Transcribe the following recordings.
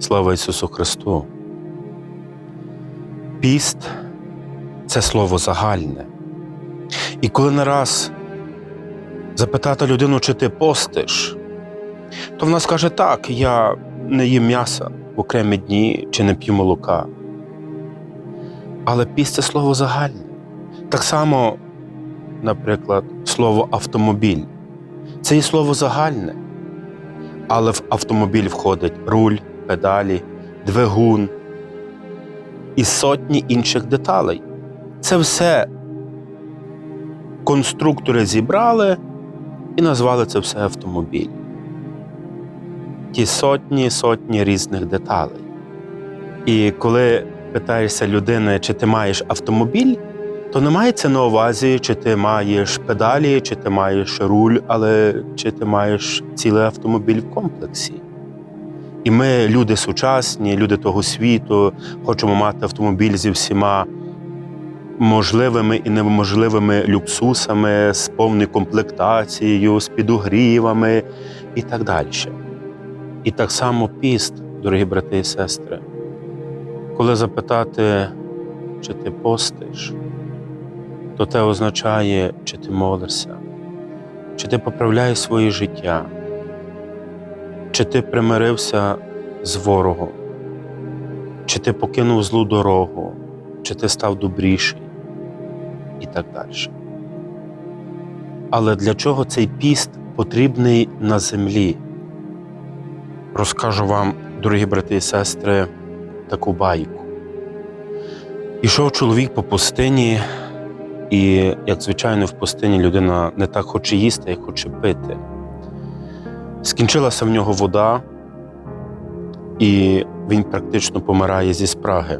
Слава Ісусу Христу! Піст це слово загальне. І коли не раз запитати людину, чи ти постиш, то вона скаже так, я не їм м'яса в окремі дні чи не п'ю молока. Але піст це слово загальне. Так само, наприклад, слово автомобіль. Це і слово загальне. Але в автомобіль входить руль, педалі, двигун і сотні інших деталей. Це все конструктори зібрали і назвали це все автомобіль. Ті сотні сотні різних деталей. І коли питаєшся людини, чи ти маєш автомобіль, то не мається на увазі, чи ти маєш педалі, чи ти маєш руль, але чи ти маєш цілий автомобіль в комплексі. І ми, люди сучасні, люди того світу, хочемо мати автомобіль зі всіма можливими і неможливими люксусами, з повною комплектацією, з підогрівами і так далі. І так само піст, дорогі брати і сестри. Коли запитати, чи ти постиш, то це означає, чи ти молишся, чи ти поправляєш своє життя, чи ти примирився з ворогом, чи ти покинув злу дорогу, чи ти став добріший і так далі. Але для чого цей піст потрібний на землі? Розкажу вам, дорогі брати і сестри, таку байку. Ішов чоловік по пустині, і, як звичайно, в пустині людина не так хоче їсти, як хоче пити. Скінчилася в нього вода, і він практично помирає зі спраги.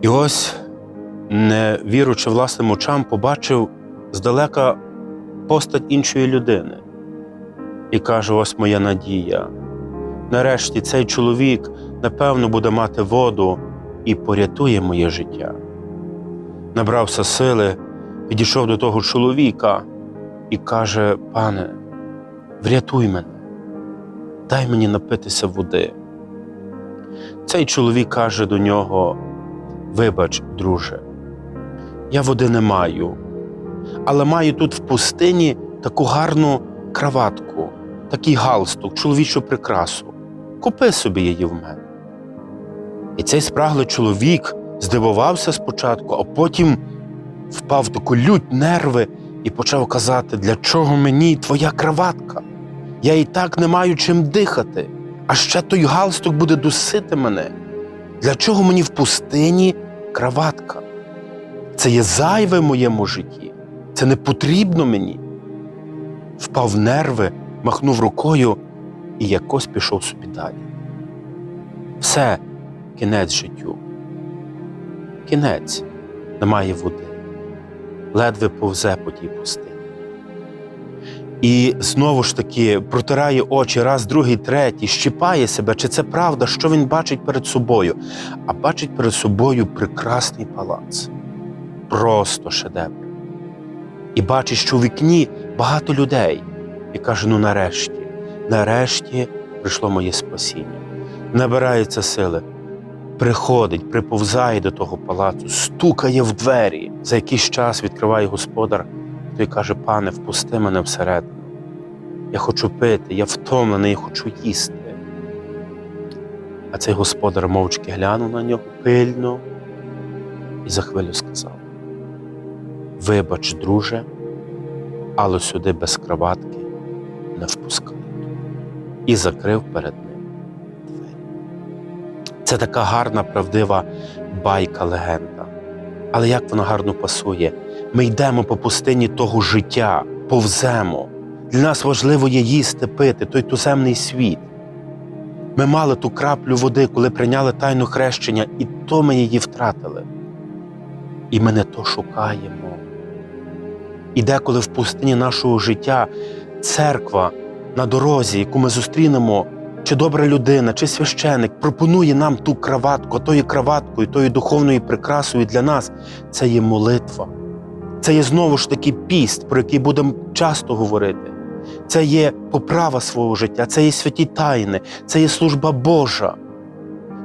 І ось, не віручи власним очам, побачив здалека постать іншої людини і каже: ось моя надія. Нарешті цей чоловік, напевно, буде мати воду і порятує моє життя. Набрався сили, підійшов до того чоловіка і каже: Пане, врятуй мене, дай мені напитися води. Цей чоловік каже до нього: Вибач, друже, я води не маю, але маю тут в пустині таку гарну краватку, такий галстук, чоловічу прикрасу. Купи собі її в мене. І цей спраглий чоловік здивувався спочатку, а потім впав таку лють нерви і почав казати, для чого мені твоя краватка? Я і так не маю чим дихати, а ще той галстук буде дусити мене. Для чого мені в пустині краватка? Це є зайве в моєму житті, це не потрібно мені. Впав нерви, махнув рукою і якось пішов собі далі. Все, кінець життю. Кінець немає води, ледве повзе по тій пустині. І знову ж таки протирає очі раз, другий, третій, щипає себе, чи це правда, що він бачить перед собою, а бачить перед собою прекрасний палац. Просто шедевр. І бачить, що у вікні багато людей, і каже: ну нарешті, нарешті прийшло моє спасіння. Набирається сили, приходить, приповзає до того палацу, стукає в двері. За якийсь час відкриває господар, той каже: Пане, впусти мене всередину. Я хочу пити, я втомлений, я хочу їсти. А цей господар мовчки глянув на нього пильно і за хвилю сказав: Вибач, друже, але сюди без краватки не впускають. І закрив перед ним двері. Це така гарна, правдива байка, легенда. Але як вона гарно пасує? Ми йдемо по пустині того життя, повземо. Для нас важливо є їсти, пити, той туземний світ. Ми мали ту краплю води, коли прийняли тайну хрещення, і то ми її втратили. І ми не то шукаємо. І деколи в пустині нашого життя церква на дорозі, яку ми зустрінемо, чи добра людина, чи священик пропонує нам ту краватку, а тою краваткою, тою духовною прикрасою для нас це є молитва. Це є знову ж таки піст, про який будемо часто говорити. це є поправа свого життя, це є святі тайни, це є служба Божа,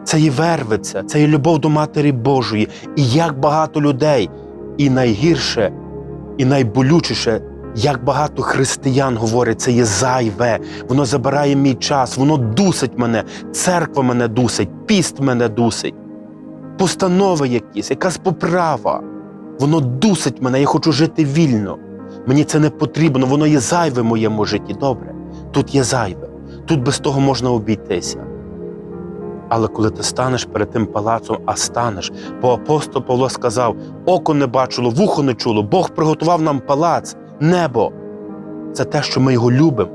це є вервиця, це є любов до Матері Божої. І як багато людей, і найгірше, і найболючіше, як багато християн говорять, це є зайве, воно забирає мій час, воно дусить мене, церква мене дусить, піст мене дусить, постанови якісь, якась поправа. Воно дусить мене, я хочу жити вільно. Мені це не потрібно, воно є зайве в моєму житті. Добре, тут є зайве, тут без того можна обійтися. Але коли ти станеш перед тим палацом, а станеш, бо апостол Павло сказав: око не бачило, вухо не чуло, Бог приготував нам палац, небо. Це те, що ми його любимо.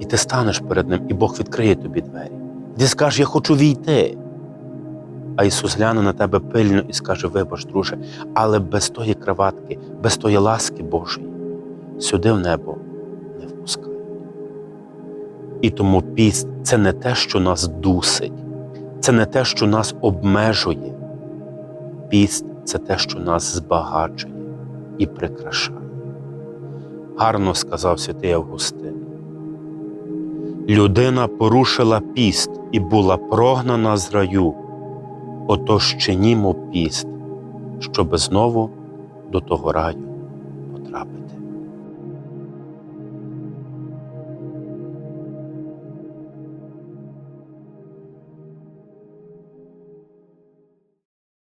І ти станеш перед ним, і Бог відкриє тобі двері. Ти скажеш, я хочу війти. А Ісус гляне на тебе пильно і скаже: Вибач, друже, але без тої краватки, без тої ласки Божої сюди в небо не впускають. І тому піст це не те, що нас дусить, це не те, що нас обмежує. Піст це те, що нас збагачує і прикрашає. Гарно сказав святий Августин. Людина порушила піст і була прогнана з раю. Отож чинімо піст, щоби знову до того раю потрапити.